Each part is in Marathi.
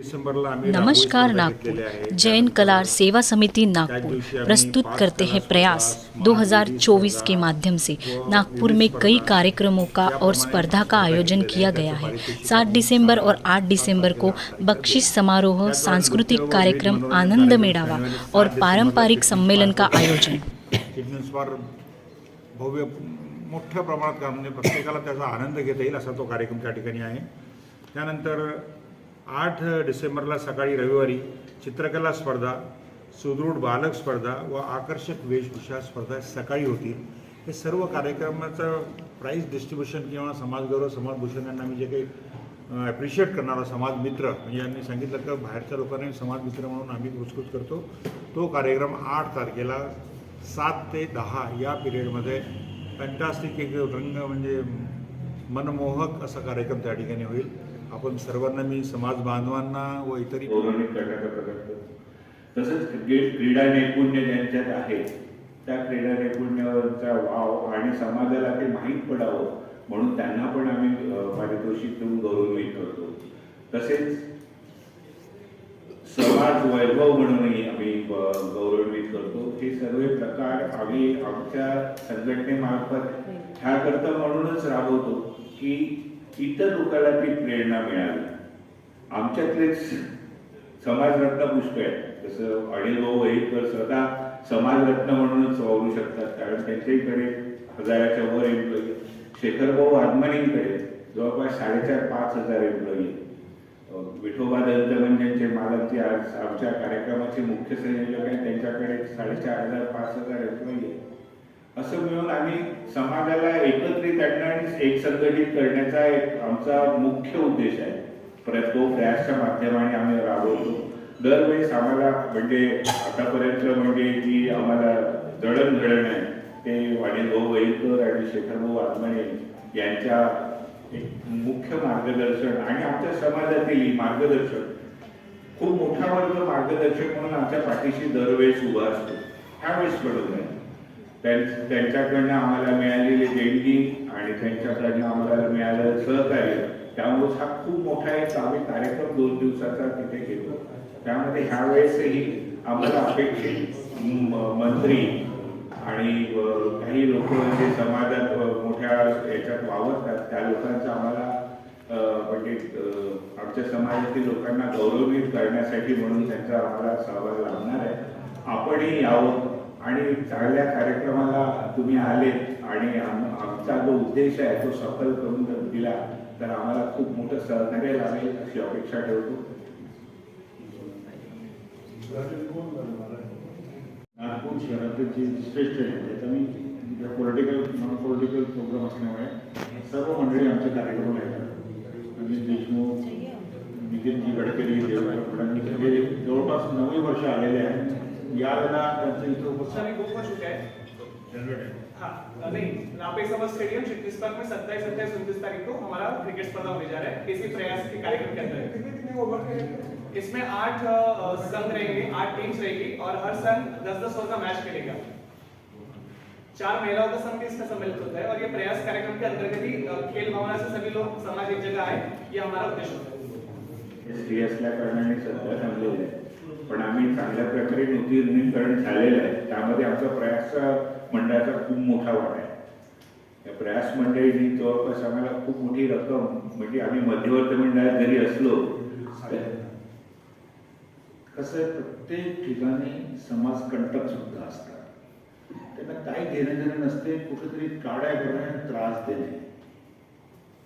नमस्कार नागपुर. जैन कला सेवा समिति नागपुर. प्रस्तुत करते हैं प्रयास स्पर्धा, 2024 के माध्यम से. नागपुर में कई कार्यक्रमों का और स्पर्धा का आयोजन किया गया है. पारितोषिक 7 दिसंबर और सात 8 दिसंबर को बख्शीश समारोह सांस्कृतिक कार्यक्रम आनंद कार्यक्रम और पारंपरिक सम्मेलन का आयोजन. चिल्ड्रन्सवर भव्य मोठ्या प्रमाणात प्रत्येकाला त्याचा आनंद घेता येईल असा तो कार्यक्रम त्या ठिकाणी आहे. त्यानंतर आठ डिसेंबरला सकाळी रविवारी चित्रकला स्पर्धा सुदृढ बालक स्पर्धा व आकर्षक वेशभूषा स्पर्धा सकाळी होतील. हे सर्व कार्यक्रमाचं प्राईज डिस्ट्रीब्युशन किंवा समाजगौरव समाजभूषण यांना मी जे काही ॲप्रिशिएट करणारा समाजमित्र म्हणजे यांनी सांगितलं की बाहेरच्या लोकांनी समाजमित्र म्हणून आम्ही पुरस्कृत करतो. तो कार्यक्रम आठ तारखेला सात ते दहा या पिरियडमध्ये फॅन्टास्टिक एक रंग म्हणजे मनमोहक असा कार्यक्रम त्या ठिकाणी होईल. आपण सर्वांना मी समाज बांधवांना व इतरही गौरवान्वित करण्याचा प्रकार करतो तसंच क्रिकेट क्रीडा नैपुण्य ज्यांच्यात आहे त्या क्रीडा नैपुण्याचा वाव आणि समाजाला ते माहीत पडावं म्हणून त्यांना पण आम्ही पारितोषिक देऊन गौरवान्वित करतो. तसेच समाज वैभव म्हणूनही आम्ही अ, गौरवान्वित करतो. हे सर्व प्रकार आम्ही आमच्या संघटनेमार्फत ह्याकरता म्हणूनच राबवतो की इतर लोकांना ती प्रेरणा मिळाली. आमच्यातलेच समाजरत्न पुष्कळ आहेत. जसं अनिल भाऊ वैदकर स्वतः समाजरत्न म्हणूनच वावरू शकतात. कारण त्यांच्याकडे हजाराच्या वर एम्प्लॉई शेखरभाऊ भाऊ जवळपास साडेचार पाच हजार एम्प्लॉई विठोबा अं, विठोबा दंतमंजनचे मालक जे आज आमच्या कार्यक्रमाचे मुख्य संयोजक आहेत त्यांच्याकडे साडेचार हजार पाच हजार एम्प्लॉई आहेत. असं मिळून आम्ही समाजाला एकत्रित आणणं आणि एक संघटित करण्याचा एक आमचा मुख्य उद्देश आहे. परत तो प्रयासच्या माध्यमाने आम्ही राबवतो. दरवेळेस आम्हाला म्हणजे आतापर्यंत म्हणजे जी आम्हाला जडणघडण आहे ते वाणी भाऊ वैकर आणि शेखर भाऊ आत्माने यांच्या एक मुख्य मार्गदर्शन आणि आमच्या समाजातील मार्गदर्शन. खूप मोठा वर्ग मार्गदर्शक म्हणून आमच्या पाठीशी दरवेळेस उभा असतो. ह्यावेळेस पडत नाही त्यांच्याकडनं आम्हाला मिळालेली देणगी आणि त्यांच्याकडनं आम्हाला मिळालेलं सहकार्य त्यामुळे हा खूप मोठा एक आम्ही कार्यक्रम दोन दिवसाचा तिथे घेतो. त्यामध्ये ह्यावेळेसही आम्हाला अपेक्षित मंत्री आणि काही लोक जे म्हणजे समाजात मोठ्या याच्यात वावरतात त्या लोकांचा आम्हाला म्हणजे आमच्या समाजातील लोकांना गौरवित करण्यासाठी म्हणून त्यांचा आम्हाला सहभाग लागणार आहे. आपणही यावं. आणि चांगल्या कार्यक्रमाला तुम्ही आले आणि आम- आमचा जो उद्देश आहे तो सफल करून जर दिला तर आम्हाला खूप मोठं सहकार्य लाभेल अशी अपेक्षा ठेवतो. नागपूर शहरातील जी श्रेष्ठ आहे त्याचा मी पॉलिटिकल नॉन पॉलिटिकल प्रोग्राम असल्यामुळे सर्व मंडळी आमच्या कार्यक्रमाला येतात. अनिल देशमुख नितीनजी गडकरी देवेंद्र फडणवीस हे जवळपास नऊ वर्ष आलेले आहेत. यावेळेला त्यांचं इथं उपस्थित सभी ग्रुप का शूट है। हाँ। नहीं नापे समर स्टेडियम चिटनीस पार्क में सत्ताईस अट्ठाईस उनतीस तारीख को हमारा क्रिकेट स्पर्धा होने जा रहा है। इसी प्रयास के कार्यक्रम के अंदर इसमें आठ संघ रहेंगे आठ टीम्स रहेगी और हर संघ दस दस ओवर का मैच खेलेगा। चार महिलाओं का संघ भी इसमें सम्मिलित होता है और ये प्रयास कार्यक्रम के अंतर्गत ही खेल भावना से सभी लोग समाज एक जगह आए ये हमारा उद्देश्य होता है। सध्या थांबलेलं आहे पण आम्ही चांगल्या प्रकारे नूतनीकरण झालेलं आहे. त्यामध्ये आमचा प्रयास मंडळाचा खूप मोठा वाटा आहे. या प्रयास मंडळीने जवळपास आम्हाला खूप मोठी रक्कम म्हणजे आम्ही मध्यवर्ती मंडळात जरी असलो कसं आहे प्रत्येक ठिकाणी समाजकंटक सुद्धा असतात. त्यांना काही घेणं देणं नसते कुठेतरी काड्या करून त्रास देणे.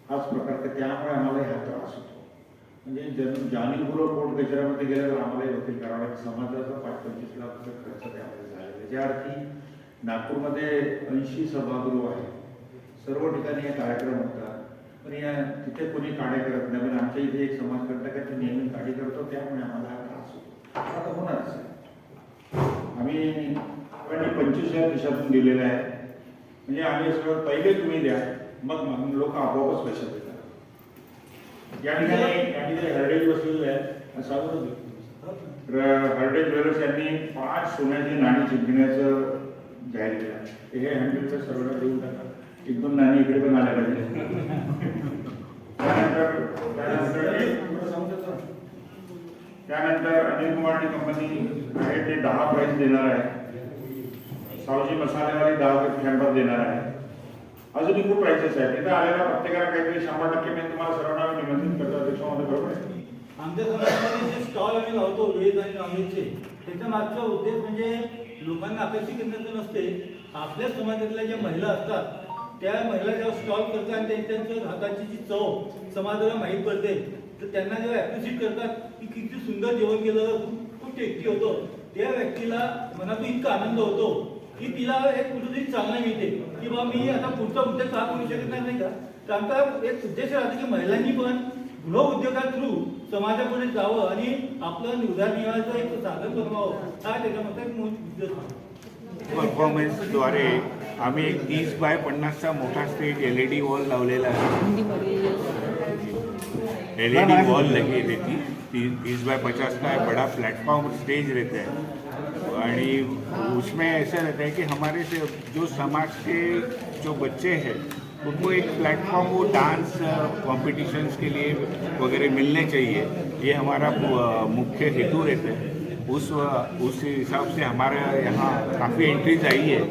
हाच प्रकार तर त्यामुळे आम्हाला हा त्रास होतो. म्हणजे जन जाणीवपूर्वक कोर्ट कचऱ्यामध्ये गेलं तर आम्हाला वकील करावा समाजाचा पाच पंचवीस लाख रुपये खर्च त्यामध्ये झालेला आहे. ज्या अर्थी नागपूरमध्ये ऐंशी सभागृह आहे सर्व ठिकाणी हे कार्यक्रम होतात. पण या तिथे कोणी काढे करत नाही. पण आमच्या इथे एक समाज समाजकंटकाची नेहमी काडी करतो. त्यामुळे आम्हाला हा त्रास होतो. आता होणारच आम्ही पण पंचवीस हजार खिशातून दिलेलं आहे. म्हणजे आम्ही सगळं पहिले तुम्ही द्या. मग मग लोक आपोआपच पैसे देतात या ठिकाणी या ठिकाणी हर्डेज बसलेले आहे. सांगू हर्डे ज्वेलर्स यांनी पाच सोन्याची नाणी जिंकण्याचं जाहीर केलं. आहे. हे हंड्रेडचं सर्व देऊन टाका. एक दोन नाणी इकडे पण आल्या पाहिजे. त्यानंतर त्यानंतर त्यानंतर अनिल कुमारची कंपनी आहे ते दहा प्राईज देणार आहे. सावजी मसालेवाली दहा कॅम्पर देणार आहे. अजूनही खूप प्राइसेस आहेत तिथे आलेल्या प्रत्येकाला काहीतरी शंभर टक्के मी तुम्हाला सर्वांना निमंत्रित करतो. अध्यक्षामध्ये बरोबर आहे? आमच्या समाजामध्ये जे स्टॉल आम्ही लावतो व्हेज आणि नॉनव्हेजचे त्याच्या मागचा उद्देश म्हणजे लोकांना आकर्षित करण्याचं नसते. आपल्या समाजातल्या ज्या महिला असतात त्या महिला जेव्हा स्टॉल करतात आणि त्यांच्या हाताची जी चव समाजाला माहीत पडते तर त्यांना जेव्हा ॲप्रिशिएट करतात की किती सुंदर जेवण केलं खूप खूप टेस्टी होतं त्या व्यक्तीला मनातून इतका आनंद होतो. की तिला एक कुठेतरी चालना मिळते. की बाबा मी आता पुढचा उद्योग का करू शकत नाही का? कारण आमचा एक उद्देश राहतो की महिलांनी पण गृह उद्योगा थ्रू समाजापुढे जावं आणि आपलं उदरनिर्वाहाचं एक साधन बनवावं. हा त्याच्यामध्ये एक मूळ उद्देश परफॉर्मन्सद्वारे आम्ही एक तीस बाय पन्नासचा मोठा stage L E D wall लावलेला आहे. एल ई डी वॉल लगी रहती तीस बाय पचास का बड़ा प्लेटफॉर्म स्टेज रहता है आणि उसमें ऐसा रहता है कि हमारे से जो समाज के जो बच्चे हैं, उनको एक प्लेटफॉर्म वो डांस कॉम्पिटिशन्स के लिए वगैरह मिलने चाहिए। ये हमारा मुख्य हेतु रहता है। उस उस हिसाब से हमारे यहाँ काफ़ी एंट्रीज आई है,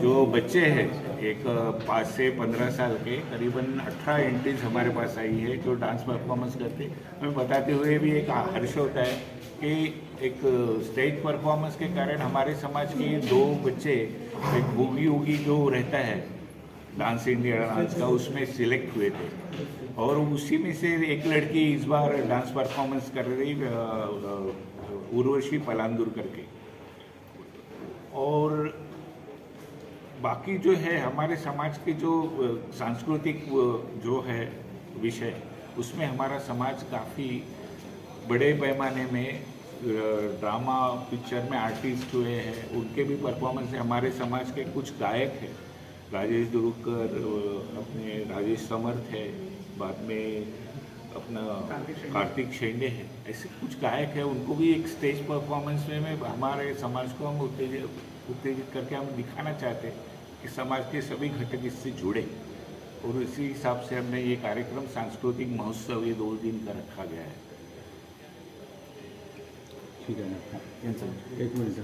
जो बच्चे हैं। एक पाँच से पंद्रह साल के, करीबन अठारह एंट्रीज हमारे पास आई है जो डांस परफॉर्मेंस करते हमें बताते हुए भी एक हर्ष होता है कि एक स्टेज परफॉर्मेंस के कारण हमारे समाज के दो बच्चे, एक बूगी उगी जो रहता है डांस इंडिया डांस का, उसमें सिलेक्ट हुए थे। और उसी में से एक लड़की इस बार डांस परफॉर्मेंस कर रही उर्वशी पलांदुर करके और बाकी जो है हमारे समाज के जो सांस्कृतिक जो है विषय उसमें हमारा समाज काफ़ी बड़े पैमाने में ड्रामा पिक्चर में आर्टिस्ट हुए हैं उनके भी परफॉर्मेंस है। हमारे समाज के कुछ गायक हैं राजेश दुरुकर अपने राजेश समर्थ है बाद में अपना कार्तिक शेंडे है। ऐसे कुछ गायक हैं उनको भी एक स्टेज परफॉर्मेंस में में हमारे समाज को हम उत्तेजित उत्तेजित करके हम दिखाना चाहते हैं कि समाज के सभी घटक इससे जुड़े। और इसी हिसाब से हमने ये कार्यक्रम सांस्कृतिक महोत्सव ये दो दिन का रखा गया है। ठीक है ना? यांचं एक मिनिट